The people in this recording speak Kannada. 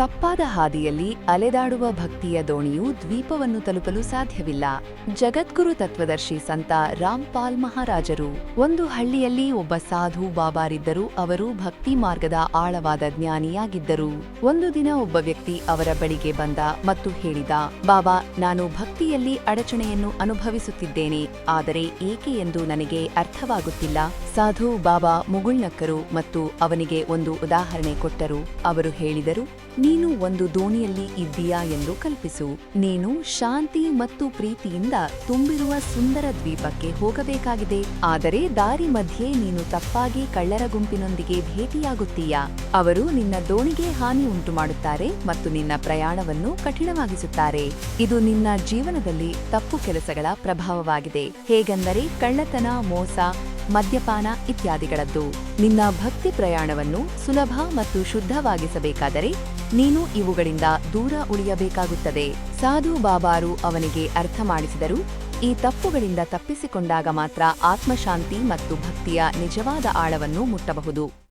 ತಪ್ಪಾದ ಹಾದಿಯಲ್ಲಿ ಅಲೆದಾಡುವ ಭಕ್ತಿಯ ದೋಣಿಯು ದ್ವೀಪವನ್ನು ತಲುಪಲು ಸಾಧ್ಯವಿಲ್ಲ. ಜಗದ್ಗುರು ತತ್ವದರ್ಶಿ ಸಂತ ರಾಮ್ಪಾಲ್ ಮಹಾರಾಜರು. ಒಂದು ಹಳ್ಳಿಯಲ್ಲಿ ಒಬ್ಬ ಸಾಧು ಬಾಬಾರಿದ್ದರು ಅವರು ಭಕ್ತಿ ಮಾರ್ಗದ ಆಳವಾದ ಜ್ಞಾನಿಯಾಗಿದ್ದರು. ಒಂದು ದಿನ ಒಬ್ಬ ವ್ಯಕ್ತಿ ಅವರ ಬಳಿಗೆ ಬಂದ ಮತ್ತು ಹೇಳಿದ, ಬಾಬಾ, ನಾನು ಭಕ್ತಿಯಲ್ಲಿ ಅಡಚಣೆಯನ್ನು ಅನುಭವಿಸುತ್ತಿದ್ದೇನೆ. ಆದರೆ ಏಕೆ ಎಂದು ನನಗೆ ಅರ್ಥವಾಗುತ್ತಿಲ್ಲ. ಸಾಧು, ಬಾಬಾ, ಮುಗುಳ್ನಕ್ಕರು ಮತ್ತು ಅವನಿಗೆ ಒಂದು ಉದಾಹರಣೆ ಕೊಟ್ಟರು. ಅವರು ಹೇಳಿದರು ನೀನು ಒಂದು ದೋಣಿಯಲ್ಲಿ ಇದ್ದೀಯಾ ಎಂದು ಕಲ್ಪಿಸು. ನೀನು ಶಾಂತಿ ಮತ್ತು ಪ್ರೀತಿಯಿಂದ ತುಂಬಿರುವ ಸುಂದರ ದ್ವೀಪಕ್ಕೆ ಹೋಗಬೇಕಾಗಿದೆ. ಆದರೆ ದಾರಿ ಮಧ್ಯೆ ನೀನು ತಪ್ಪಾಗಿ ಕಳ್ಳರ ಗುಂಪಿನೊಂದಿಗೆ ಭೇಟಿಯಾಗುತ್ತೀಯಾ? ಅವರು ನಿನ್ನ ದೋಣಿಗೆ ಹಾನಿ ಉಂಟು ಮಾಡುತ್ತಾರೆ ಮತ್ತು ನಿನ್ನ ಪ್ರಯಾಣವನ್ನು ಕಠಿಣವಾಗಿಸುತ್ತಾರೆ. ಇದು ನಿನ್ನ ಜೀವನದಲ್ಲಿ ತಪ್ಪು ಕೆಲಸಗಳ ಪ್ರಭಾವವಾಗಿದೆ. ಹೇಗೆಂದರೆ ಕಳ್ಳತನ, ಮೋಸ, ಮದ್ಯಪಾನ ಇತ್ಯಾದಿಗಳದ್ದು. ನಿನ್ನ ಭಕ್ತಿ ಪ್ರಯಾಣವನ್ನು ಸುಲಭ ಮತ್ತು ಶುದ್ಧವಾಗಿಸಬೇಕಾದರೆ ನೀನು ಇವುಗಳಿಂದ ದೂರ ಉಳಿಯಬೇಕಾಗುತ್ತದೆ. ಸಾಧು ಬಾಬಾರು ಅವನಿಗೆ ಅರ್ಥ ಮಾಡಿಸಿದರು, ಈ ತಪ್ಪುಗಳಿಂದ ತಪ್ಪಿಸಿಕೊಂಡಾಗ ಮಾತ್ರ ಆತ್ಮಶಾಂತಿ ಮತ್ತು ಭಕ್ತಿಯ ನಿಜವಾದ ಆಳವನ್ನು ಮುಟ್ಟಬಹುದು.